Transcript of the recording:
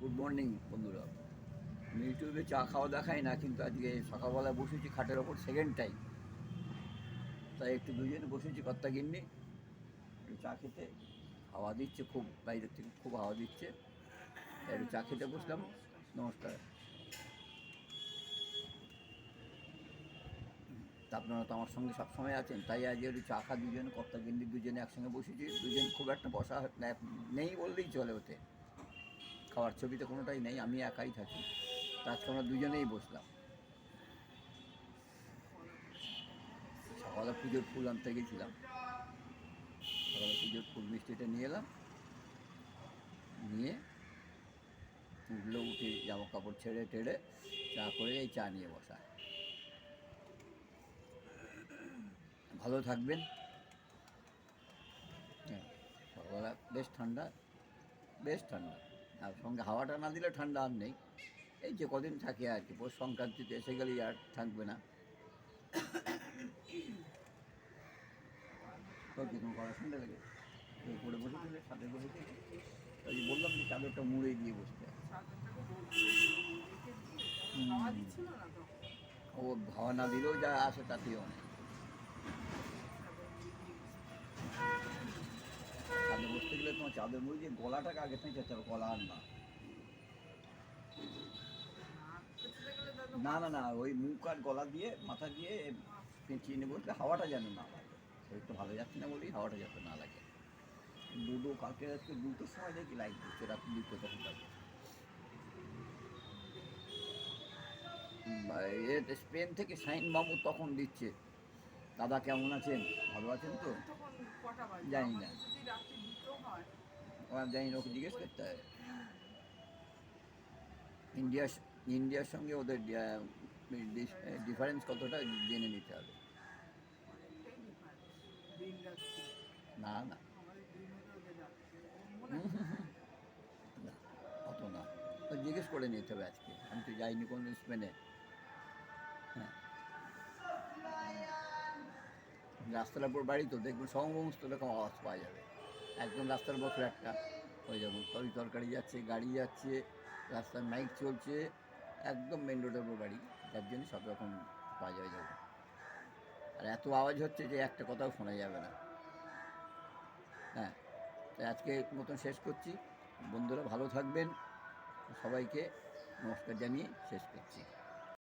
Good morning বন্ধুরা। আমি ইউটিউবে চা খাওয়া দেখাই না, কিন্তু আজকে সকালবেলা বসেছি খাটের ওপর সেকেন্ড টাইম তাই একটু দুজনে বসেছি কর্তা গিন্নি একটু চা খেতে। হাওয়া দিচ্ছে খুব, বাইরের থেকে খুব হাওয়া দিচ্ছে। তাই একটু চা খেতে বসলাম। নমস্কার। আপনারা তো আমার সঙ্গে সবসময় আছেন, তাই আজকে একটু চা খা দুজনে কর্তা গিন্নি দুজনে একসঙ্গে বসেছি। দুজন খুব একটা বসা নেই বললেই চলে ওতে। খাওয়ার ছবিতে কোনোটাই নেই, আমি একাই থাকি। আজকে আমরা দুজনেই বসলাম। সকালে পুজোর ফুল আনতে গেছিলাম। সকালে পুজোর ফুল মিষ্টিটা নিয়ে এলাম। নিয়ে উঠল, উঠে জামা কাপড় ছেড়ে টেড়ে চা করে এই চা নিয়ে বসা। ভালো থাকবেন। হ্যাঁ সকালবেলা বেশ ঠান্ডা বেশ ঠান্ডা। আর সঙ্গে হাওয়াটা না দিলে ঠান্ডা আর নেই। এই যে কদিন থাকে আর কি পৌষ সংক্রান্তিতে এসে গেলেই আর থাকবে না। তো কি কোনো কড়া ঠান্ডা লেগে? পড়ে বসেছিল ছাদে বসে ওই বললাম যে চাদরটা মুড়ে দিয়ে বসতে। ও হাওয়া না দিলেও যা আসে তাতেই অনেক। চাদর মুড়ি দিয়ে গলাটাকে আগে থেকে যেতে হবে গলা আর না। না না না ওই মুখ আর গলা দিয়ে মাথা দিয়ে পেঁচিয়ে নেব বলতে হাওয়াটা যেন না লাগে। শরীর তো ভালো যাচ্ছে না বলেই হাওয়াটা যাতে না লাগে। দুটো কালকে আজকে দুটোর সময় দেখি লাইট দিচ্ছে রাত্রি দুটো তখন লাগে স্পেন থেকে সাইন মামু তখন দিচ্ছে। দাদা কেমন আছেন? ভালো আছেন তো? জানি না। আমাদের যদি রাত্রি দুটো হয় জানি ওকে জিজ্ঞেস করতে হবে ইন্ডিয়া ইন্ডিয়ার সঙ্গে ওদের ডিফারেন্স কতটা জেনে নিতে হবে? না। না, অত না। তো জিজ্ঞেস করে নিতে হবে আজকে। আমি তো যাইনি কোনো স্পেনে। হ্যাঁ। রাস্তার উপর বাড়ি তো দেখবেন সমস্ত রকম আওয়াজ পাওয়া যাবে। একদম রাস্তার উপর ফ্ল্যাটটা হয়ে যাব তরি তরকারি যাচ্ছে, গাড়ি যাচ্ছে, রাস্তার মাইক চলছে, একদম মেন রোডের উপর বাড়ি যার জন্য সব রকম পাওয়া যায় যাবে। আর এত আওয়াজ হচ্ছে যে একটা কথাও শোনা যাবে না। হ্যাঁ তাই আজকে মতন শেষ করছি। বন্ধুরা ভালো থাকবেন। সবাইকে নমস্কার জানিয়ে শেষ করছি।